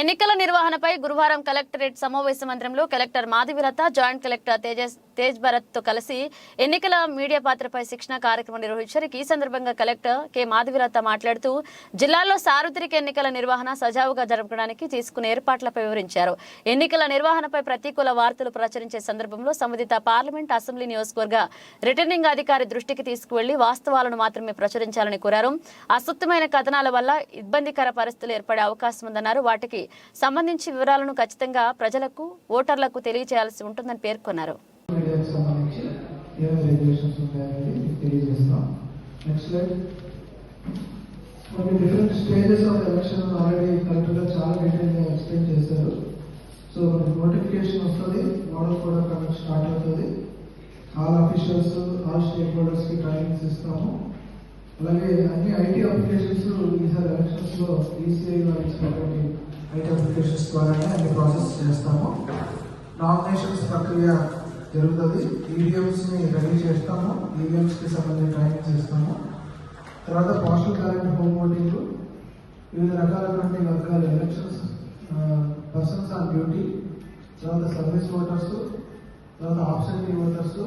ఎన్నికల నిర్వహణపై గురువారం కలెక్టరేట్ సమావేశ మందిరంలో collector Madhavilatha joint collector Tejas Tej భరత్తో కలిసి ఎన్నికల మీడియా పాత్రపై శిక్షణ కార్యక్రమం నిర్వహించారు. ఈ సందర్భంగా కలెక్టర్ కె. మాధవిలత మాట్లాడుతూ జిల్లాలో సార్వత్రిక ఎన్నికల నిర్వహణ సజావుగా జరపడానికి తీసుకునే ఏర్పాట్లపై వివరించారు. ఎన్నికల నిర్వహణపై ప్రతికూల వార్తలు ప్రచురించే సందర్భంలో సంబంధిత పార్లమెంట్ అసెంబ్లీ నియోజకవర్గ రిటర్నింగ్ అధికారి దృష్టికి తీసుకువెళ్ళి వాస్తవాలను మాత్రమే ప్రచురించాలని కోరారు. అసత్యమైన కథనాల వల్ల ఇబ్బందికర పరిస్థితులు ఏర్పడే అవకాశం ఉందన్నారు. వాటికి సంబంధించి వివరాలను ఖచ్చితంగా ప్రజలకు ఓటర్లకు తెలియజేయాల్సి ఉంటుందని పేర్కొన్నారు. Different stages of election already చాలా డీటెయిల్గా ఎక్స్ప్లెయిన్ చేశారు సో మనకి నోటిఫికేషన్ వస్తుంది మోడల్ కూడా కనెక్ట్ స్టార్ట్ అవుతుంది ఆల్ అఫీషియల్స్ ఆల్ స్టేక్ హోల్డర్స్కి ట్రైనింగ్స్ ఇస్తాము అలాగే అన్ని ఐటీ అప్లికేషన్స్ ఈసారి ఎలక్షన్స్లో ఈసీఐ వారికి ఐటీ అప్లికేషన్స్ ద్వారానే అన్ని ప్రాసెస్ చేస్తాము. నామినేషన్స్ ప్రక్రియ జరుగుతుంది. ఈవీఎంస్ని రెడీ చేస్తాము. ఈవీఎంస్కి సంబంధించిన ట్రైనింగ్ చేస్తాము. తర్వాత పోస్టల్ బ్యాలెట్ హోమ్ ఓటింగ్ వివిధ రకాలైనటువంటి వర్గాల ఎలక్షన్స్ పర్సన్స్ ఆన్ డ్యూటీ తర్వాత సర్వీస్ ఓటర్స్ తర్వాత ఆబ్సెంటీ ఓటర్స్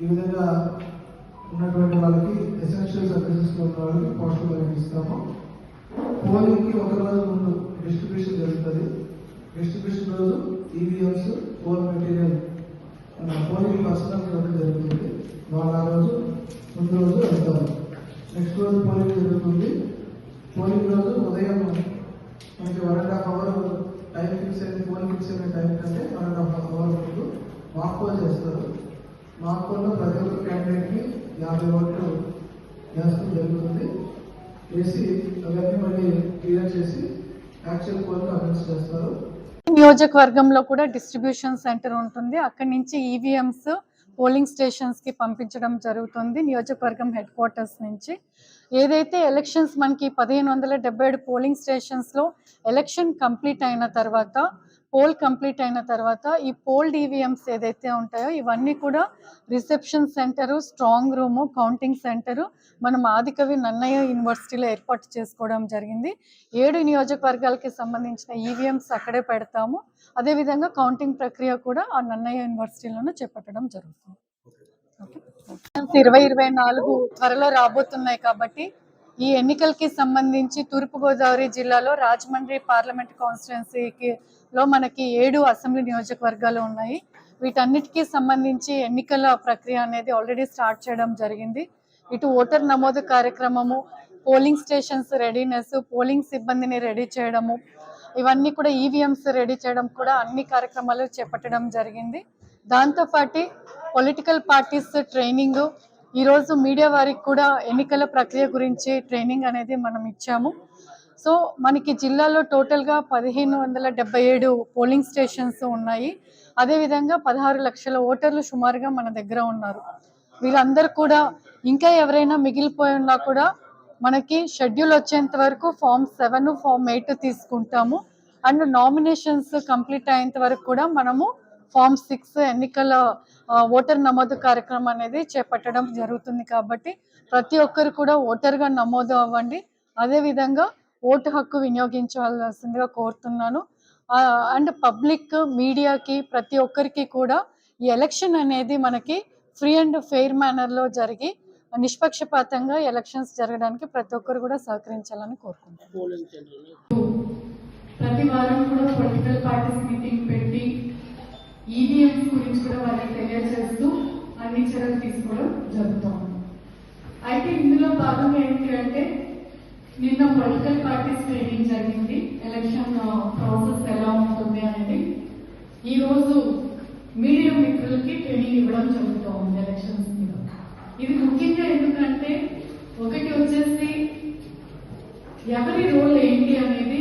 ఈ విధంగా ఉన్నటువంటి వాళ్ళకి ఎసెన్షియల్ సర్వీసెస్లో ఉన్న వాళ్ళకి పోస్టల్ బ్యాలెట్ ఇస్తాము. పోలింగ్కి ఒక రోజు ముందు డిస్ట్రిబ్యూషన్ జరుగుతుంది. డిస్ట్రిబ్యూషన్ రోజు EVMs poll material polling personnel ఇవ్వడం జరుగుతుంది. వాళ్ళ ఆ రోజు ముందు రోజు వెళ్తారు నెక్స్ట్ రోజు పోలింగ్ జరుగుతుంది. పోలింగ్ రోజు ఉదయం మనకి one and half hour time fix అయిన పోలింగ్ ఫిక్స్ అయిన టైం కంటే వన్ అండ్ హాఫ్ అవర్ ముందు మాక్ పోల్ చేస్తారు. మాక్ పోల్లో ప్రతి ఒక్క క్యాండిడేట్కి యాభై ఓట్లు వేస్తూ జరుగుతుంది. వేసి అవన్నీ చేస్తారు నియోజకవర్గంలో కూడా డిస్ట్రిబ్యూషన్ సెంటర్ ఉంటుంది. అక్కడి నుంచి ఈవీఎంస్ పోలింగ్ స్టేషన్స్కి పంపించడం జరుగుతుంది నియోజకవర్గం హెడ్ క్వార్టర్స్ నుంచి. ఏదైతే ఎలక్షన్స్ మనకి పదిహేను వందల డెబ్బై ఏడు పోలింగ్ స్టేషన్స్లో ఎలక్షన్ కంప్లీట్ అయిన తర్వాత పోల్ కంప్లీట్ అయిన తర్వాత ఈ పోల్ ఈవీఎంస్ ఏదైతే ఉంటాయో ఇవన్నీ కూడా reception centre strong room counting centre మనం ఆదికవి నన్నయ్య యూనివర్సిటీలో ఏర్పాటు చేసుకోవడం జరిగింది. ఏడు నియోజకవర్గాలకి సంబంధించిన ఈవీఎంస్ అక్కడే పెడతాము. అదేవిధంగా కౌంటింగ్ ప్రక్రియ కూడా ఆ నన్నయ్య యూనివర్సిటీలోనే చేపట్టడం జరుగుతుంది. ఇరవై ఇరవై నాలుగు త్వరలో రాబోతున్నాయి కాబట్టి ఈ ఎన్నికలకి సంబంధించి తూర్పుగోదావరి జిల్లాలో రాజమండ్రి పార్లమెంట్ కాన్స్టిట్యున్సీకి లో మనకి ఏడు అసెంబ్లీ నియోజకవర్గాలు ఉన్నాయి. వీటన్నిటికీ సంబంధించి ఎన్నికల ప్రక్రియ అనేది ఆల్రెడీ స్టార్ట్ చేయడం జరిగింది. ఇటు ఓటర్ నమోదు కార్యక్రమము పోలింగ్ స్టేషన్స్ రెడీనెస్ పోలింగ్ సిబ్బందిని రెడీ చేయడము ఇవన్నీ కూడా ఈవీఎంస్ రెడీ చేయడం కూడా అన్ని కార్యక్రమాలు చేపట్టడం జరిగింది. దాంతోపాటు పొలిటికల్ పార్టీస్ ట్రైనింగ్ ఈరోజు మీడియా వారికి కూడా ఎన్నికల ప్రక్రియ గురించి ట్రైనింగ్ అనేది మనం ఇచ్చాము. సో మనకి జిల్లాలో టోటల్గా పదిహేను వందల డెబ్బై ఏడు పోలింగ్ స్టేషన్స్ ఉన్నాయి. అదేవిధంగా పదహారు లక్షల ఓటర్లు సుమారుగా మన దగ్గర ఉన్నారు. వీళ్ళందరూ కూడా ఇంకా ఎవరైనా మిగిలిపోయినా కూడా మనకి షెడ్యూల్ వచ్చేంత వరకు ఫామ్ సెవెన్ ఫామ్ ఎయిట్ తీసుకుంటాము. అండ్ నామినేషన్స్ కంప్లీట్ అయ్యేంత వరకు కూడా మనము ఫామ్ సిక్స్ ఎన్నికల ఓటర్ నమోదు కార్యక్రమం అనేది చేపట్టడం జరుగుతుంది కాబట్టి ప్రతి ఒక్కరు కూడా ఓటర్గా నమోదు అవ్వండి. అదేవిధంగా ఓటు హక్కు వినియోగించవలసిందిగా కోరుతున్నాను. అండ్ పబ్లిక్ మీడియాకి ప్రతి ఒక్కరికి కూడా ఈ ఎలక్షన్ అనేది మనకి ఫ్రీ అండ్ ఫెయిర్ మేనర్లో జరిగి నిష్పక్షపాతంగా ఎలక్షన్స్ జరగడానికి ప్రతి ఒక్కరు కూడా సహకరించాలని కోరుకుంటున్నాను. ప్రతి వారం కూడా పొలిటికల్ పార్టీస్ మీటింగ్ పెట్టి ఈవీఎంస్ గురించి కూడా వాళ్ళకి తెలియజేస్తూ అన్ని చర్యలు తీసుకోవడం జరుగుతూ అయితే ఇందులో భాగంగా ఏంటి అంటే నిన్న పొలిటికల్ పార్టీస్ ట్రైనింగ్ జరిగింది. ఎలక్షన్ ప్రాసెస్ ఎలా ఉంటుంది అనేది. ఈ రోజు మీడియా మిత్రులకి ట్రైనింగ్ ఇవ్వడం జరుగుతూ ఉంది ఎలక్షన్స్ మీద. ఇది ముఖ్యంగా ఎందుకంటే ఒకటి వచ్చేసి ఎవరి రోల్ ఏంటి అనేది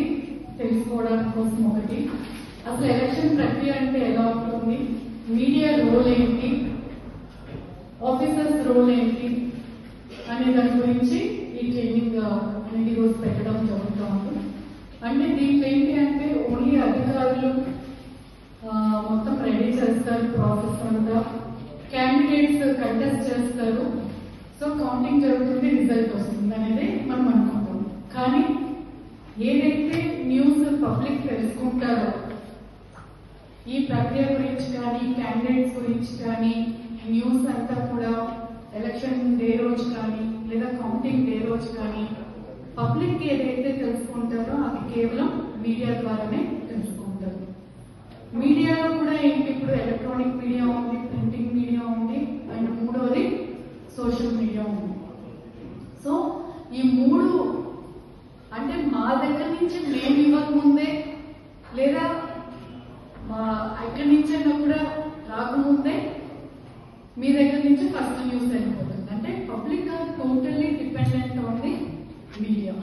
తెలుసుకోవడం కోసం ఒకటి. అసలు ఎలక్షన్ ప్రక్రియ అంటే ఎలా ఉంటుంది మీడియా రోల్ ఏంటి? ఆఫీసర్స్ రోల్ ఏంటి? అనే దాని గురించి ఈ ట్రైనింగ్ అనేది రోజు పెట్టడం జరుగుతూ ఉంది. అంటే దీంట్లో ఏంటి అంటే ఓన్లీ అధికారులు మొత్తం రెడీ చేస్తారు ప్రాసెస్ అంతా. క్యాండిడేట్స్ కంటెస్ట్ చేస్తారు. సో కౌంటింగ్ జరుగుతుంది రిజల్ట్ వస్తుంది అనేది మనం అనుకుంటాం. కానీ ఏదైతే న్యూస్ పబ్లిక్ తెలుసుకుంటారో ఈ ప్రక్రియ గురించి కానీ క్యాండిడేట్స్ గురించి కానీ న్యూస్ అంతా కూడా ఎలక్షన్ డే రోజు కానీ లేదా కౌంటింగ్ డే రోజు కానీ పబ్లిక్ ఏదైతే తెలుసుకుంటారో అది కేవలం మీడియా ద్వారానే తెలుసుకుంటారు. మీడియాలో కూడా ఏంటి? ఇప్పుడు ఎలక్ట్రానిక్ మీడియా ఉంది ప్రింటింగ్ మీడియా ఉంది అండ్ మూడోది సోషల్ మీడియా ఉంది. సో ఈ మూడు అంటే మా దగ్గర నుంచి మేము ఇవ్వకముందే మా నుంచి నుంచైనా కూడా రాకముందే మీ దగ్గర నుంచి ఫస్ట్ న్యూస్ అయిపోతుంది. అంటే public totally dependent on the media